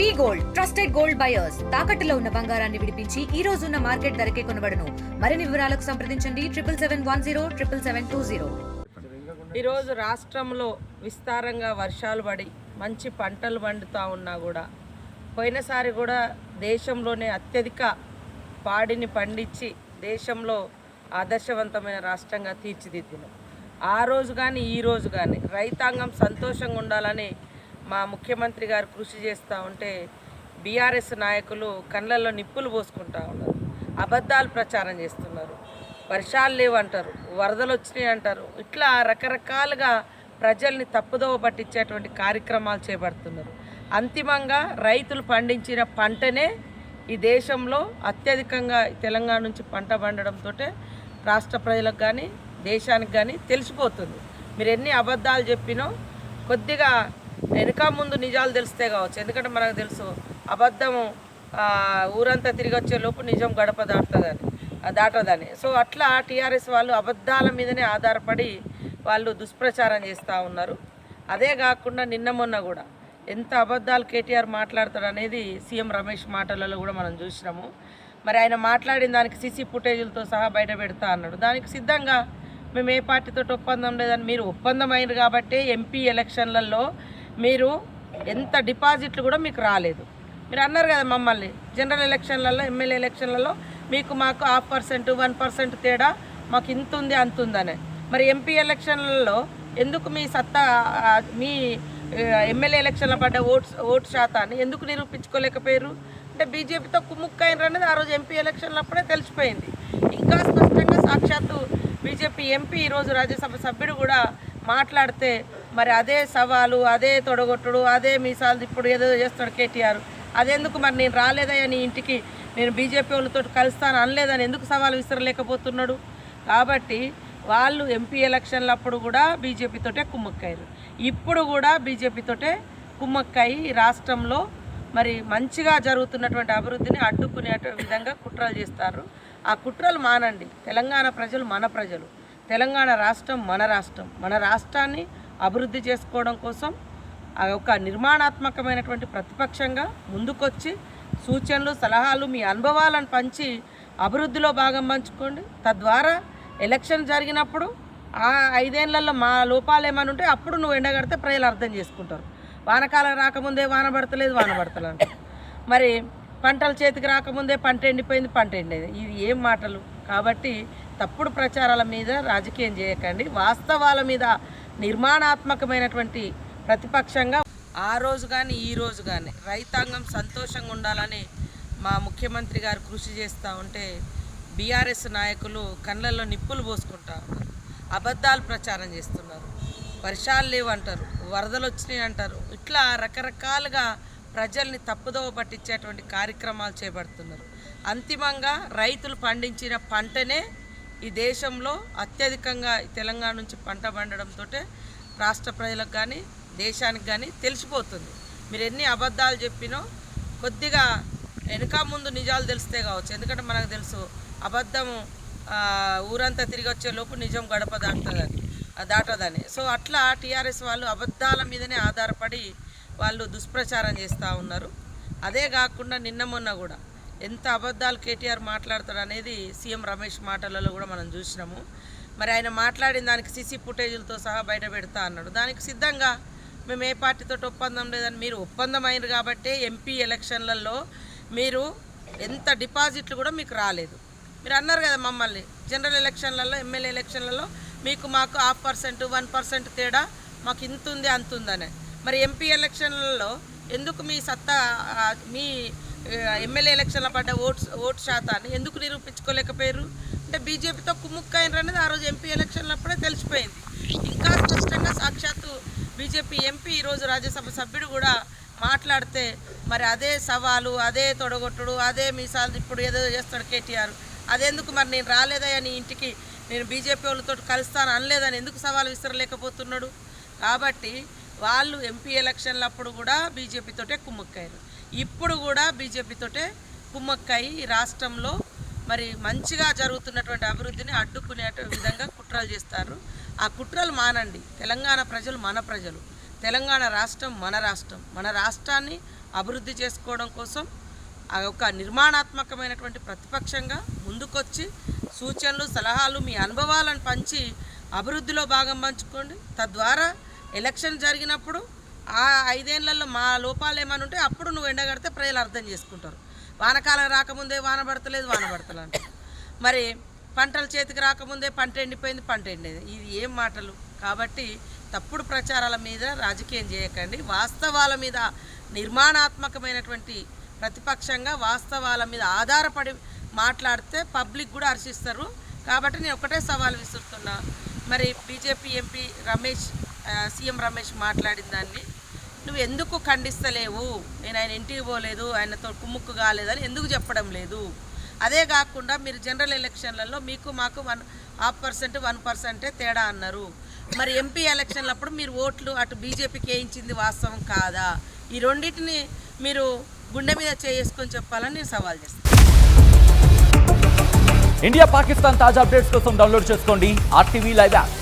V gold trusted gold buyers. తాకట్టులో ఉన్న బంగారాన్ని విడిపించి ఈ రోజు ఉన్న మార్కెట్ ధరకే కొనబడను. మరిన్ని వివరాలకు సంప్రదించండి. Triple seven one zero triple seven two zero. ఈరోజు రాష్ట్రంలో విస్తారంగా వర్షాలు పడి మంచి పంటలు పండుతూ ఉన్నా కూడా పోయినసారి కూడా దేశంలోనే అత్యధిక పాడిని పండించి దేశంలో ఆదర్శవంతమైన రాష్ట్రంగా తీర్చిదిద్దినాం. ఆ రోజు కానీ ఈ రోజు కానీ రైతాంగం సంతోషంగా ఉండాలని మా ముఖ్యమంత్రి గారు కృషి చేస్తూ ఉంటే బీఆర్ఎస్ నాయకులు కళ్ళల్లో నిప్పులు పోసుకుంటా ఉన్నారు. అబద్ధాలు ప్రచారం చేస్తున్నారు. వర్షాలు లేవంటారు. వరదలు వచ్చినాయి అంటారు. ఇట్లా రకరకాలుగా ప్రజల్ని తప్పుదోవ పట్టించేటువంటి కార్యక్రమాలు చేపడుతున్నారు. అంతిమంగా రైతులు పండించిన పంటనే ఈ దేశంలో అత్యధికంగా తెలంగాణ నుంచి పంట పండడంతో రాష్ట్ర ప్రజలకు కానీ దేశానికి కానీ తెలిసిపోతుంది. మీరు ఎన్ని అబద్ధాలు చెప్పినో కొద్దిగా వెనక ముందు నిజాలు తెలిస్తే కావచ్చు. ఎందుకంటే మనకు తెలుసు అబద్ధము ఊరంతా తిరిగి వచ్చే లోపు నిజం గడప దాటుతుందని దాటదని. సో అట్లా టీఆర్ఎస్ వాళ్ళు అబద్ధాల మీదనే ఆధారపడి వాళ్ళు దుష్ప్రచారం చేస్తూ ఉన్నారు. అదే కాకుండా నిన్న మొన్న కూడా ఎంత అబద్ధాలు కేటీఆర్ మాట్లాడతాడు అనేది సీఎం రమేష్ మాటలలో కూడా మనం చూసినాము. మరి ఆయన మాట్లాడిన దానికి సీసీ ఫుటేజీలతో సహా బయట పెడతా అన్నాడు. దానికి సిద్ధంగా మేము ఏ పార్టీతో ఒప్పందం లేదని మీరు ఒప్పందం అయినారు కాబట్టి ఎంపీ ఎలక్షన్లలో మీరు ఎంత డిపాజిట్లు కూడా మీకు రాలేదు. మీరు అన్నారు కదా మమ్మల్ని జనరల్ ఎలక్షన్లలో ఎమ్మెల్యే ఎలక్షన్లలో మీకు మాకు హాఫ్ పర్సెంట్ వన్ పర్సెంట్ తేడా మాకు ఇంత ఉంది అంత ఉందనే. మరి ఎంపీ ఎలక్షన్లలో ఎందుకు మీ సత్తా మీ ఎమ్మెల్యే ఎలక్షన్లో పడ్డ ఓట్స్ ఓటు శాతాన్ని ఎందుకు నిరూపించుకోలేకపోయారు? అంటే బీజేపీతో కుమ్ముక్కైనరు అనేది ఆ రోజు ఎంపీ ఎలక్షన్లప్పుడే తెలిసిపోయింది. ఇంకా స్పష్టంగా సాక్షాత్తు బీజేపీ ఎంపీ ఈరోజు రాజ్యసభ సభ్యుడు కూడా మాట్లాడితే మరి అదే సవాలు అదే తొడగొట్టుడు అదే మీసాలు ఇప్పుడు ఏదో చేస్తాడు కేటీఆర్. అదెందుకు మరి నేను రాలేదయ్యా నీ ఇంటికి? నేను బీజేపీ వాళ్ళతో కలుస్తాను అనలేదని ఎందుకు సవాలు విసరలేకపోతున్నాడు? కాబట్టి వాళ్ళు ఎంపీ ఎలక్షన్లప్పుడు కూడా బీజేపీతోటే కుమ్మక్కారు ఇప్పుడు కూడా బీజేపీతోటే కుమ్మక్కాయి రాష్ట్రంలో మరి మంచిగా జరుగుతున్నటువంటి అభివృద్ధిని అడ్డుకునే విధంగా కుట్రలు చేస్తారు. ఆ కుట్రలు మానండి. తెలంగాణ ప్రజలు మన ప్రజలు. తెలంగాణ రాష్ట్రం మన రాష్ట్రం. మన రాష్ట్రాన్ని అభివృద్ధి చేసుకోవడం కోసం ఆ ఒక నిర్మాణాత్మకమైనటువంటి ప్రతిపక్షంగా ముందుకొచ్చి సూచనలు సలహాలు మీ అనుభవాలను పంచి అభివృద్ధిలో భాగం పంచుకోండి. తద్వారా ఎలక్షన్ జరిగినప్పుడు ఆ ఐదేళ్ళలో మా లోపాలు ఏమైనా ఉంటే అప్పుడు నువ్వు ఎండగడితే ప్రజలు అర్థం చేసుకుంటారు. వానకాలం రాకముందే వాన పడతలేదు వాన పడతలేదు మరి పంటలు చేతికి రాకముందే పంట ఎండిపోయింది పంట ఎండేది. ఇది ఏం మాటలు? కాబట్టి తప్పుడు ప్రచారాల మీద రాజకీయం చేయకండి. వాస్తవాల మీద నిర్మాణాత్మకమైనటువంటి ప్రతిపక్షంగా ఆ రోజు కానీ ఈ రోజు కానీ రైతాంగం సంతోషంగా ఉండాలని మా ముఖ్యమంత్రి గారు కృషి చేస్తూ ఉంటే బీఆర్ఎస్ నాయకులు కళ్ళల్లో నిప్పులు పోసుకుంటా అబద్ధాలు ప్రచారం చేస్తున్నారు. వర్షాలు లేవంటారు. వరదలు వచ్చినాయి అంటారు. ఇట్లా రకరకాలుగా ప్రజల్ని తప్పుదోవ పట్టించేటువంటి కార్యక్రమాలు చేపడుతున్నారు. అంతిమంగా రైతులు పండించిన పంటనే ఈ దేశంలో అత్యధికంగా తెలంగాణ నుంచి పంట పండడంతో రాష్ట్ర ప్రజలకు కానీ దేశానికి కానీ తెలిసిపోతుంది. మీరు ఎన్ని అబద్ధాలు చెప్పినో కొద్దిగా వెనక ముందు నిజాలు తెలిస్తే కావచ్చు. ఎందుకంటే మనకు తెలుసు అబద్ధము ఊరంతా తిరిగి వచ్చే లోపు నిజం గడప దాటుతుందని దాటదని. సో అట్లా టీఆర్ఎస్ వాళ్ళు అబద్ధాల మీదనే ఆధారపడి వాళ్ళు దుష్ప్రచారం చేస్తూ ఉన్నారు. అదే కాకుండా నిన్న మొన్న కూడా ఎంత అబద్ధాలు కేటీఆర్ మాట్లాడతాడు అనేది సీఎం రమేష్ మాటలలో కూడా మనం చూసినాము. మరి ఆయన మాట్లాడిన దానికి సీసీ ఫుటేజీలతో సహా బయట పెడతా అన్నాడు. దానికి సిద్ధంగా మేము ఏ పార్టీతో ఒప్పందం లేదని మీరు ఒప్పందం అయినారు కాబట్టి ఎంపీ ఎలక్షన్లలో మీరు ఎంత డిపాజిట్లు కూడా మీకు రాలేదు. మీరు అన్నారు కదా మమ్మల్ని జనరల్ ఎలక్షన్లలో ఎమ్మెల్యే ఎలక్షన్లలో మీకు మాకు హాఫ్ పర్సెంట్ వన్ పర్సెంట్ తేడా మాకు ఇంత ఉంది అంత ఉందనే మరి ఎంపీ ఎలక్షన్లలో ఎందుకు మీ సత్తా మీ ఎమ్మెల్యే ఎలక్షన్లో పడ్డ ఓట్స్ ఓటు శాతాన్ని ఎందుకు నిరూపించుకోలేకపోయారు? అంటే బీజేపీతో కుమ్ముక్కైనరు అనేది ఆ రోజు ఎంపీ ఎలక్షన్లప్పుడే తెలిసిపోయింది. ఇంకా స్పష్టంగా సాక్షాత్తు బీజేపీ ఎంపీ ఈరోజు రాజ్యసభ సభ్యుడు కూడా మాట్లాడితే మరి అదే సవాలు అదే తొడగొట్టుడు అదే మీసాలు ఇప్పుడు ఏదో చేస్తాడు కేటీఆర్. అదెందుకు మరి నేను రాలేదయ్యా నీ ఇంటికి? నేను బీజేపీ వాళ్ళతో కలుస్తాను అనలేదని ఎందుకు సవాలు విసరలేకపోతున్నాడు? కాబట్టి వాళ్ళు ఎంపీ ఎలక్షన్లప్పుడు కూడా బీజేపీతోటే కుమ్మక్కారు ఇప్పుడు కూడా బీజేపీతోటే కుమ్మక్కాయి రాష్ట్రంలో మరి మంచిగా జరుగుతున్నటువంటి అభివృద్ధిని అడ్డుకునే విధంగా కుట్రలు చేస్తారు. ఆ కుట్రలు మానండి. తెలంగాణ ప్రజలు మన ప్రజలు. తెలంగాణ రాష్ట్రం మన రాష్ట్రం. మన రాష్ట్రాన్ని అభివృద్ధి చేసుకోవడం కోసం ఆ ఒక నిర్మాణాత్మకమైనటువంటి ప్రతిపక్షంగా ముందుకొచ్చి సూచనలు సలహాలు మీ అనుభవాలను పంచి అభివృద్ధిలో భాగం పంచుకోండి. తద్వారా ఎలక్షన్ జరిగినప్పుడు ఆ ఐదేళ్ళలో మా లోపాలు ఏమైనా ఉంటే అప్పుడు నువ్వు ఎండగడితే ప్రజలు అర్థం చేసుకుంటారు. వానకాలం రాకముందే వాన పడతలేదు వాన పడతలేదు మరి పంటలు చేతికి రాకముందే పంట ఎండిపోయింది పంట ఎండేది. ఇది ఏం మాటలు? కాబట్టి తప్పుడు ప్రచారాల మీద రాజకీయం చేయకండి. వాస్తవాల మీద నిర్మాణాత్మకమైనటువంటి ప్రతిపక్షంగా వాస్తవాల మీద ఆధారపడి మాట్లాడితే పబ్లిక్ కూడా హర్షిస్తారు. కాబట్టి నేను ఒకటే సవాల్ విసురుతున్నా. మరి BJP MP Ramesh CM Ramesh మాట్లాడిన దాన్ని నువ్వు ఎందుకు ఖండిస్తలేవు? నేను ఆయన ఇంటికి పోలేదు ఆయనతో కుమ్ముక్కు కాలేదని ఎందుకు చెప్పడం లేదు? అదే కాకుండా మీరు జనరల్ ఎలక్షన్లలో మీకు మాకు వన్ హాఫ్ పర్సెంట్ వన్ పర్సెంటే తేడా అన్నారు. మరి ఎంపీ ఎలక్షన్లప్పుడు మీరు ఓట్లు అటు బీజేపీకి వేయించింది వాస్తవం కాదా? ఈ రెండింటిని మీరు గుండె మీద చేసుకొని చెప్పాలని నేను సవాల్ చేస్తాను. ఇండియా పాకిస్తాన్ తాజా అప్డేట్స్ కోసం డౌన్లోడ్ చేసుకోండి. RTV live app.